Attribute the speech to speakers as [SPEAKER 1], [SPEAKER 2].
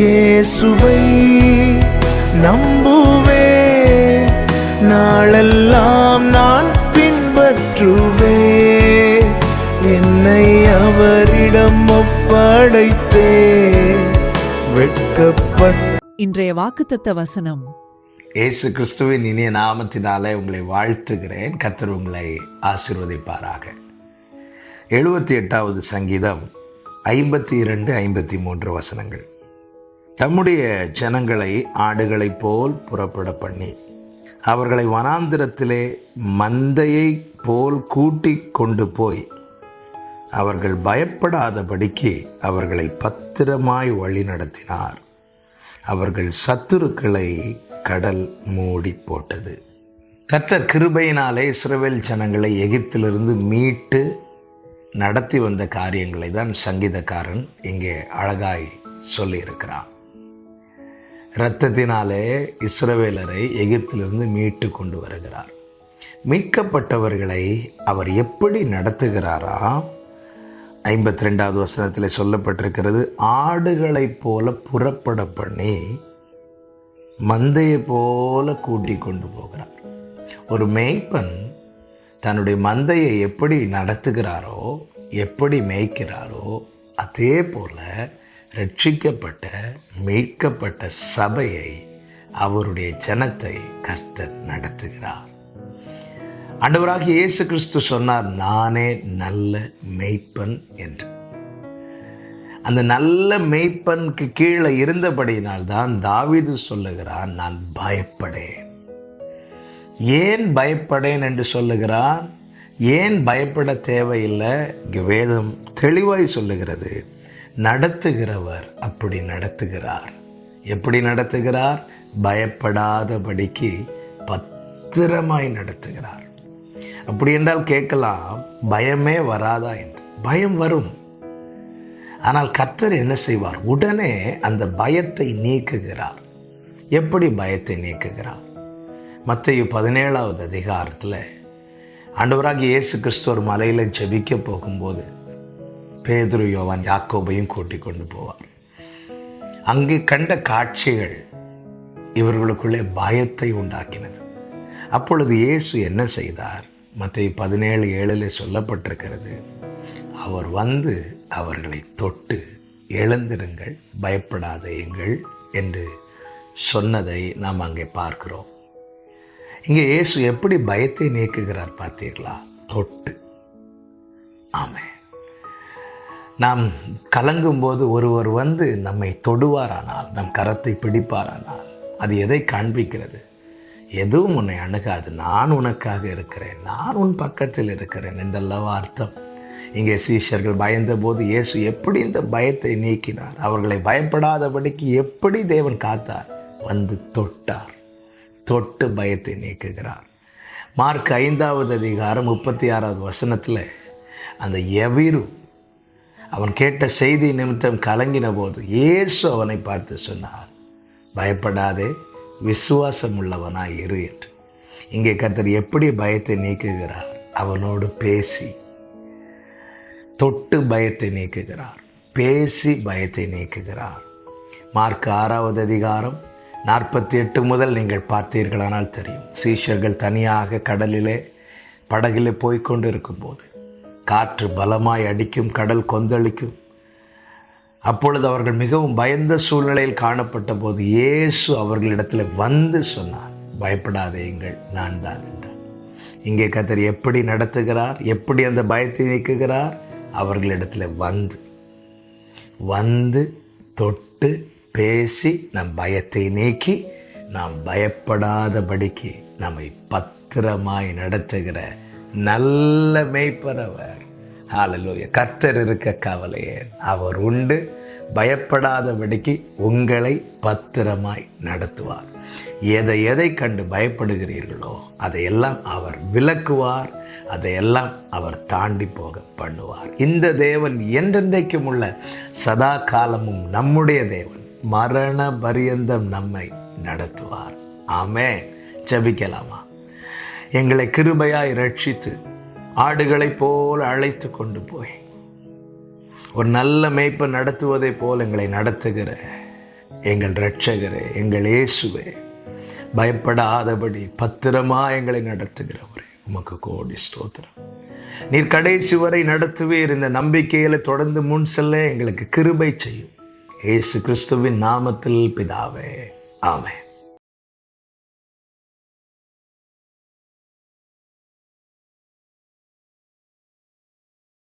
[SPEAKER 1] இயேசுவை நம்புவேன் நாளெல்லாம் நான் பின்பற்றுவேன் என்னை அவரிடம் ஒப்படைத்தேன். வெட்கப்பட்ட
[SPEAKER 2] இன்றைய வாக்குத்தத்த வசனம்.
[SPEAKER 3] இயேசு கிறிஸ்துவின் இனிய நாமத்தினாலே உங்களை வாழ்த்துகிறேன். கர்த்தர் உங்களை ஆசிர்வதிப்பாராக. எழுபத்தி எட்டாவது சங்கீதம் ஐம்பத்தி இரண்டு ஐம்பத்தி மூன்று வசனங்கள். தம்முடைய ஜனங்களை ஆடுகளைப் போல் புறப்பட பண்ணி அவர்களை வனாந்திரத்திலே மந்தையை போல் கூட்டி கொண்டு போய் அவர்கள் பயப்படாதபடிக்கு அவர்களை பத்திரமாய் வழி நடத்தினார். அவர்கள் சத்துருக்களை கடல் மூடி போட்டது. கர்த்தர் கிருபையினாலே இஸ்ரவேல் ஜனங்களை எகிப்திலிருந்து மீட்டு நடத்தி வந்த காரியங்களை தான் சங்கீதக்காரன் இங்கே அழகாய் சொல்லியிருக்கிறான். இரத்தத்தினாலே இஸ்ரவேலரை எகிப்திலிருந்து மீட்டு கொண்டு வருகிறார். மீட்கப்பட்டவர்களை அவர் எப்படி நடத்துகிறாரா? ஐம்பத்தி ரெண்டாவது வசனத்தில் சொல்லப்பட்டிருக்கிறது ஆடுகளைப் போல புறப்பட பண்ணி மந்தையை போல கூட்டி கொண்டு போகிறார். ஒரு மேய்ப்பன் தன்னுடைய மந்தையை எப்படி நடத்துகிறாரோ எப்படி மேய்க்கிறாரோ அதே போல் ரட்சிக்கப்பட்ட மீட்கப்பட்ட சபையை அவருடைய ஜனத்தை கர்த்தர் நடத்துகிறார். ஆண்டவராக இயேசு கிறிஸ்து சொன்னார் நானே நல்ல மெய்ப்பன் என்று. அந்த நல்ல மெய்ப்பனுக்கு கீழே இருந்தபடியினால் தான் சொல்லுகிறான் நான் பயப்படேன். ஏன் பயப்படேன்? என்று சொல்லுகிறான். ஏன் பயப்பட தேவையில்லை? இங்கே வேதம் தெளிவாய் சொல்லுகிறது. நடத்துகிறவர் அப்படி நடத்துகிறார். எப்படி நடத்துகிறார்? பயப்படாதபடிக்கு பத்திரமாய் நடத்துகிறார். அப்படி என்றால் கேட்கலாம் பயமே வராதா என்று. பயம் வரும். ஆனால் கர்த்தர் என்ன செய்வார்? உடனே அந்த பயத்தை நீக்குகிறார். எப்படி பயத்தை நீக்குகிறார்? மத்திய பதினேழாவது அதிகாரத்தில் ஆண்டவராக இயேசு கிறிஸ்துவர் மலையில் ஜெபிக்க போகும்போது பேதுரு யோவான் யாக்கோபையும் கூட்டி கொண்டு போவார். அங்கே கண்ட காட்சிகள் இவர்களுக்குள்ளே பயத்தை உண்டாக்கினது. அப்பொழுது இயேசு என்ன செய்தார்? மற்ற பதினேழு ஏழில் சொல்லப்பட்டிருக்கிறது அவர் வந்து அவர்களை தொட்டு எழுந்திருங்கள் பயப்படாதேயுங்கள் என்று சொன்னதை நாம் அங்கே பார்க்கிறோம். இங்கே இயேசு எப்படி பயத்தை நீக்குகிறார் பார்த்தீர்களா? தொட்டு. ஆமே நாம் கலங்கும்போது ஒருவர் வந்து நம்மை தொடுவாரானால் நம் கரத்தை பிடிப்பாரானால் அது எதை காண்பிக்கிறது? எதுவும் உன்னை அணுகாது. நான் உனக்காக இருக்கிறேன். நான் உன் பக்கத்தில் இருக்கிறேன் என்றல்லவா அர்த்தம் இங்கே சீஷர்கள் பயந்தபோது இயேசு எப்படி இந்த பயத்தை நீக்கினார்? அவர்களை பயப்படாதபடிக்கு எப்படி தேவன் காத்தார்? வந்து தொட்டார். தொட்டு பயத்தை நீக்குகிறார். மார்க் ஐந்தாவது அதிகாரம் முப்பத்தி ஆறாவது வசனத்தில் அந்த எவிரு அவன் கேட்ட செய்தி நிமித்தம் கலங்கின போது இயேசு அவனை பார்த்து சொன்னார் பயப்படாதே விசுவாசம் உள்ளவனாய் இரு என்று. இங்கே கர்த்தர் எப்படி பயத்தை நீக்குகிறார்? அவனோடு பேசி தொட்டு பயத்தை நீக்குகிறார். பேசி பயத்தை நீக்குகிறார். மார்க் ஆறாவது அதிகாரம் நாற்பத்தி எட்டு முதல் நீங்கள் பார்த்தீர்களானால் தெரியும். சீஷர்கள் தனியாக கடலிலே படகிலே போய்கொண்டு இருக்கும்போது காற்று பலமாய் அடிக்கும் கடல் கொந்தளிக்கும். அப்பொழுது அவர்கள் மிகவும் பயந்த சூழ்நிலையில் காணப்பட்ட போது இயேசு அவர்களிடத்தில் வந்து சொன்னார் பயப்படாதேங்கள் நான் தான் என்றார். இங்கே கத்தர் எப்படி நடத்துகிறார் எப்படி அந்த பயத்தை நீக்குகிறார்? அவர்களிடத்தில் வந்து வந்து தொட்டு பேசி நம் பயத்தை நீக்கி நாம் பயப்படாதபடிக்கு நம்மை பத்திரமாய் நடத்துகிற நல்ல மெய்ப்பறவர் ஹalleluya. கத்தர் இருக்க கவலையே. அவர் உண்டு. பயப்படாதபடிக்கு உங்களை பத்திரமாய் நடத்துவார். எதை எதை கண்டு பயப்படுகிறீர்களோ அதையெல்லாம் அவர் விளக்குவார். அதையெல்லாம் அவர் தாண்டி போக பண்ணுவார். இந்த தேவன் என்றென்றைக்கும் உள்ள சதா காலமும் நம்முடைய தேவன். மரண பரியந்தம் நம்மை நடத்துவார். ஆமே ஜபிக்கலாமா? எங்களை கிருபையாய் ரட்சித்து ஆடுகளைப் போல் அழைத்து கொண்டு போய். ஒரு நல்ல மேய்ப்பை நடத்துவதைப் போல் எங்களை நடத்துகிற எங்கள் இரட்சகரே எங்கள் இயேசுவே பயப்படாதபடி பத்திரமா எங்களை நடத்துகிறவரே. உமக்கு கோடி ஸ்தோத்திரம். நீர் கடைசி வரை நடத்துவீர் இந்த நம்பிக்கையில் தொடர்ந்து முன் செல்ல எங்களுக்கு கிருபை செய்யும். ஏசு கிறிஸ்துவின் நாமத்தில் பிதாவே. ஆமே